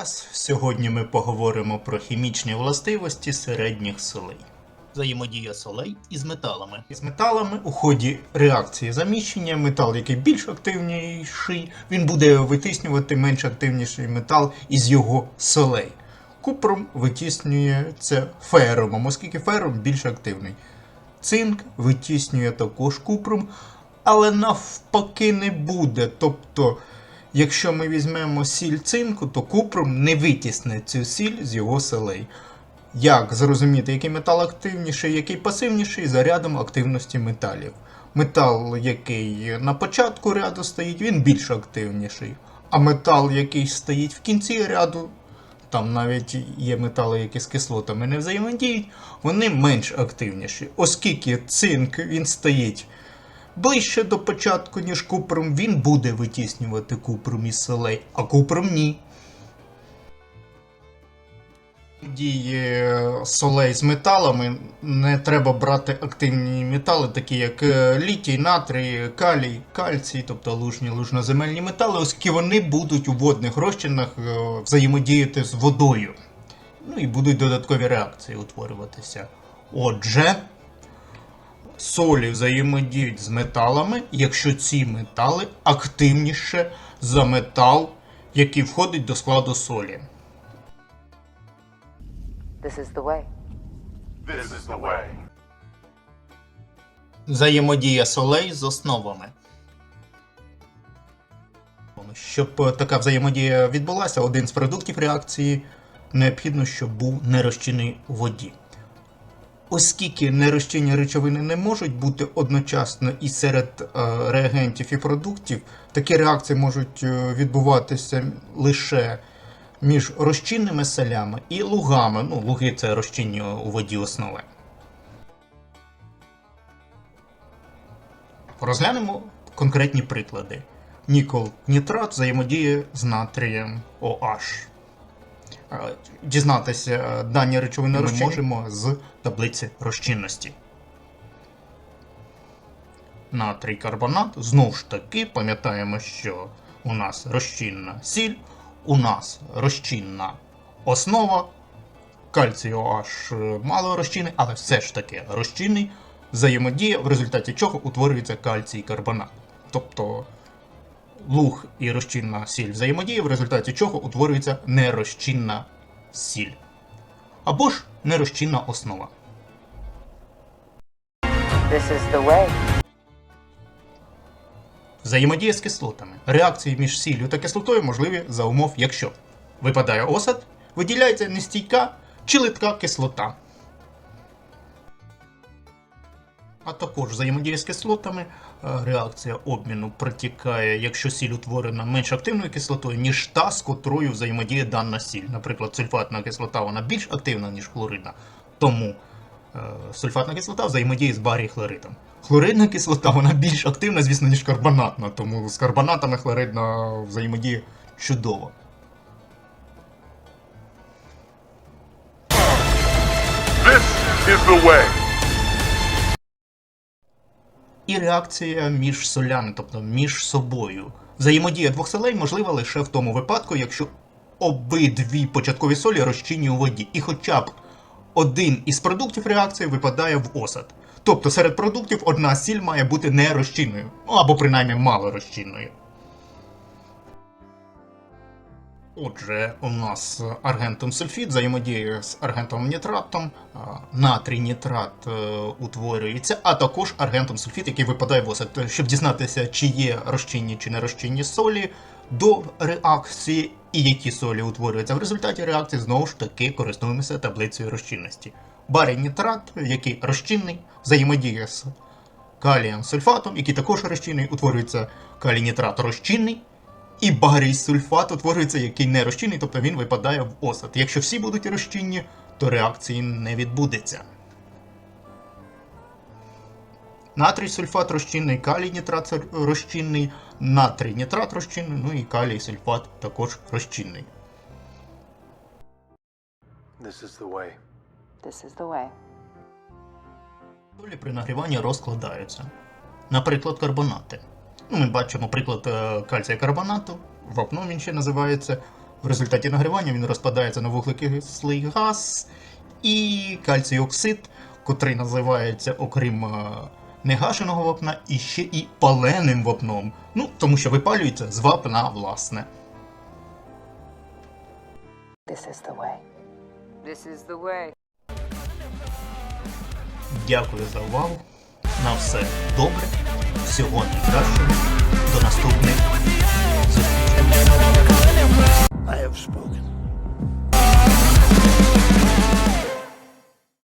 Вас сьогодні ми поговоримо про хімічні властивості середніх солей. Взаємодія солей із металами. З металами у ході реакції заміщення метал, який більш активніший, він буде витіснювати менш активніший метал із його солей. Купром витіснюється феромом, оскільки фером більш активний. Цинк витіснює також купром, але навпаки не буде. Тобто, якщо ми візьмемо сіль цинку, то купром не витісне цю сіль з його селей. Як зрозуміти, який метал активніший, який пасивніший за рядом активності металів? Метал, який на початку ряду стоїть, він більш активніший. А метал, який стоїть в кінці ряду, там навіть є метали, які з кислотами не взаємодіють, вони менш активніші. Оскільки цинк він стоїть ближче до початку, ніж купром, він буде витіснювати купром із селей, а купром ні. Дії солей з металами не треба брати активні метали, такі як е, літій, натрій, калій, кальцій, тобто лужні лужноземельні метали, оскільки вони будуть у водних розчинах е, взаємодіяти з водою. Ну і будуть додаткові реакції утворюватися. Отже, солі взаємодіють з металами, якщо ці метали активніше за метал, який входить до складу солі. This is the way. This is the way. Взаємодія солей з основами. Щоб е, така взаємодія відбулася, один з продуктів реакції необхідно, щоб був нерозчинний у воді. Оскільки нерозчинні речовини не можуть бути одночасно і серед е, реагентів і продуктів, такі реакції можуть е, відбуватися лише між розчинними солями і лугами. Ну, луги це розчинні у воді основи. Розглянемо конкретні приклади. Нікол нітрат взаємодіє з натрієм OH. Дізнатися е, дані речовини Ми розчинні можемо з таблиці розчинності. Натрій карбонат. Знову ж таки, пам'ятаємо, що у нас розчинна сіль, у нас розчинна основа. Кальцій OH мало розчинний, але все ж таки розчинний взаємодія, в результаті чого утворюється кальцій карбонат. Тобто луг і розчинна сіль взаємодіє, в результаті чого утворюється нерозчинна сіль. Або ж нерозчинна основа. This is the way. Взаємодія з кислотами. Реакції між сіллю та кислотою можливі за умов, якщо випадає осад, виділяється нестійка чи литка кислота. А також взаємодія з кислотами. е, Реакція обміну протікає, якщо сіль утворена менш активною кислотою, ніж та, з котрою взаємодіє дана сіль. Наприклад, сульфатна кислота вона більш активна, ніж хлоридна. Тому сульфатна кислота взаємодіє з барій хлоридом. Хлоридна кислота вона більш активна, звісно, ніж карбонатна, тому з карбонатами хлоридна взаємодіє чудово. This is the way. І реакція між солями, тобто між собою. Взаємодія двох солей можлива лише в тому випадку, якщо обидві початкові солі розчинні у воді, і хоча б один із продуктів реакції випадає в осад. Тобто серед продуктів одна сіль має бути нерозчинною, ну або принаймні малорозчинною. Отже, у нас аргентум сульфід взаємодіє з аргентом нітратом, натрій нітрат е, утворюється, а також аргентум сульфід, який випадає в осад. Щоб дізнатися, чи є розчинні чи не розчинні солі до реакції і які солі утворюються в результаті реакції, знову ж таки користуємося таблицею розчинності. Барій нітрат, який розчинний, взаємодіє з калієм сульфатом, який також розчинний, утворюється калій нітрат розчинний. І барій сульфат утворюється, який не розчинний, тобто він випадає в осад. Якщо всі будуть розчинні, то реакції не відбудеться. Натрій сульфат розчинний, калій нітрат розчинний, натрій нітрат розчинний, ну і калій сульфат також розчинний. This is the way. This is the way. Солі при нагріванні розкладаються. Наприклад, карбонати. Ну, ми бачимо приклад е, кальція карбонату, вапном він ще називається. В результаті нагрівання він розпадається на вуглекислий газ і кальцій оксид, котрий називається, окрім е, негашеного вапна, і ще і паленим вапном. Ну, тому що випалюється з вапна, власне. This is the way. This is the way. Дякую за увагу. На все добре. Всього найкращого. До наступних зустрічей. I have spoken.